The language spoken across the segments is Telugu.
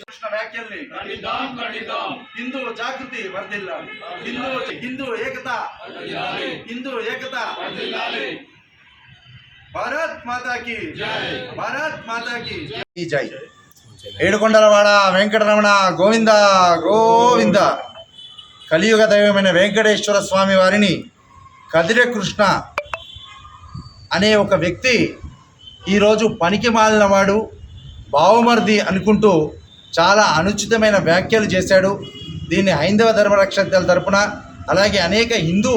కృష్ణ వ్యాఖ్యల్ని హిందూ జాగృతి వర్ధిల్లాలి హిందూ హిందూ ఏకత హిందూ ఏకత భారత్ మాతాకి భారత్ మాతాకి జై. ఏడుకొండలవాడ వెంకటరమణ గోవింద గోవింద. కలియుగ దైవమైన వెంకటేశ్వర స్వామి వారిని కదిరే కృష్ణ అనే ఒక వ్యక్తి ఈరోజు పనికి మాలినవాడు బావమర్ది అనుకుంటూ చాలా అనుచితమైన వ్యాఖ్యలు చేశాడు. దీన్ని హైందవ ధర్మరక్షకుల తరపున అలాగే అనేక హిందూ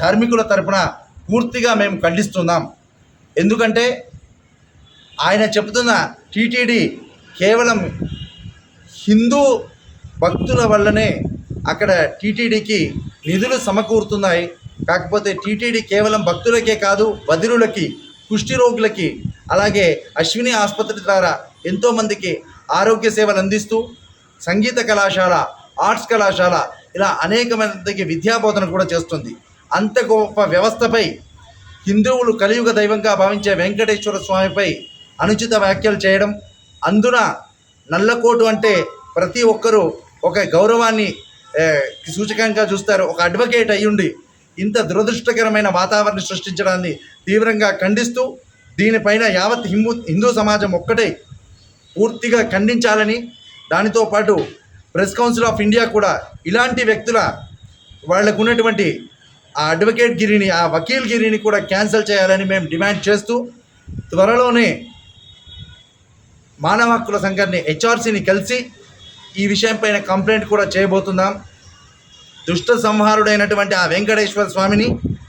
ధార్మికుల తరపున పూర్తిగా మేము ఖండిస్తున్నాం. ఎందుకంటే ఆయన చెబుతున్న టీటీడీ కేవలం హిందూ భక్తుల వల్లనే అక్కడ టీటీడీకి నిధులు సమకూరుతున్నాయి. కాకపోతే టీటీడీ కేవలం భక్తులకే కాదు బదిరులకి కుష్టి రోగులకి అలాగే అశ్విని ఆసుపత్రి ద్వారా ఎంతోమందికి ఆరోగ్య సేవలు అందిస్తూ సంగీత కళాశాల ఆర్ట్స్ కళాశాల ఇలా అనేక మందికి విద్యాబోధన కూడా చేస్తుంది. అంత గొప్ప వ్యవస్థపై హిందువులు కలియుగ దైవంగా భావించే వెంకటేశ్వర స్వామిపై అనుచిత వ్యాఖ్యలు చేయడం అందున నల్లకోటు అంటే ప్రతి ఒక్కరూ ఒక గౌరవాన్ని సూచకంగా చూస్తారు. ఒక అడ్వకేట్ అయ్యుండి ఇంత దురదృష్టకరమైన వాతావరణం సృష్టించడాన్ని తీవ్రంగా ఖండిస్తూ దీనిపైన యావత్ హిందూ హిందూ సమాజం ఒక్కటే పూర్తిగా ఖండించాలని దానితో పాటు ప్రెస్ కౌన్సిల్ ఆఫ్ ఇండియా కూడా ఇలాంటి వ్యక్తుల వాళ్ళకు ఉన్నటువంటి ఆ అడ్వకేట్ గిరిని ఆ వకీల్ గిరిని కూడా క్యాన్సిల్ చేయాలని మేము డిమాండ్ చేస్తూ త్వరలోనే మానవ హక్కుల సంఘాన్ని హెచ్ఆర్సీని కలిసి ఈ విషయంపైన కంప్లైంట్ కూడా చేయబోతున్నాం. దుష్ట సంహారుడైనటువంటి ఆ వెంకటేశ్వర స్వామిని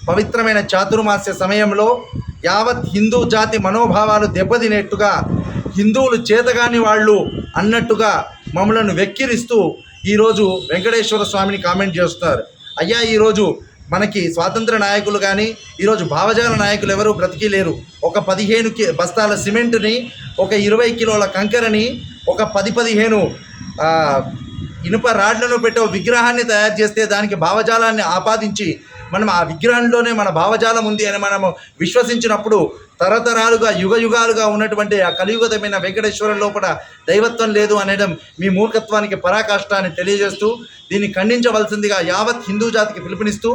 పవిత్రమైన చాతుర్మాస్య సమయంలో యావత్ హిందూ జాతి మనోభావాలు దెబ్బతినేట్టుగా హిందువులు చేతగాని వాళ్ళు అన్నట్టుగా మమ్మలను వెక్కిరిస్తూ ఈరోజు వెంకటేశ్వర స్వామిని కామెంట్ చేస్తున్నారు. అయ్యా ఈరోజు మనకి స్వాతంత్ర నాయకులు కానీ ఈరోజు భావజాల నాయకులు ఎవరూ బ్రతికి లేరు ఒక పదిహేను కి బస్తాల సిమెంట్ని ఒక ఇరవై కిలోల కంకరని ఒక పది పదిహేను ఇనుప రాడ్లను పెట్టి ఒక విగ్రహాన్ని తయారు చేస్తే దానికి భావజాలాన్ని ఆపాదించి మనం ఆ విగ్రహంలోనే మన భావజాలం ఉంది అని మనము విశ్వసించినప్పుడు తరతరాలుగా యుగ యుగాలుగా ఉన్నటువంటి ఆ కలియుగతమైన వెంకటేశ్వరం లోపల దైవత్వం లేదు అనడం మీ మూర్ఖత్వానికి పరాకాష్టాన్ని తెలియజేస్తూ దీన్ని ఖండించవలసిందిగా యావత్ హిందూ జాతికి పిలుపునిస్తూ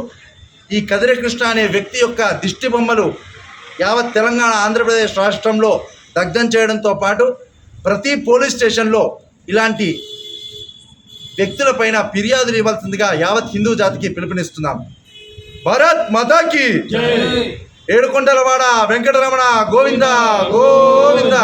ఈ కదిరి కృష్ణ అనే వ్యక్తి యొక్క దిష్టి బొమ్మలు యావత్ తెలంగాణ ఆంధ్రప్రదేశ్ రాష్ట్రంలో దగ్ధం చేయడంతో పాటు ప్రతి పోలీస్ స్టేషన్లో ఇలాంటి వ్యక్తులపైన ఫిర్యాదులు ఇవ్వాల్సిందిగా యావత్ హిందూ జాతికి పిలుపునిస్తున్నాం. భారత్ మాతాకి ఏడుకొండలవాడ వెంకటరమణ గోవింద గోవింద.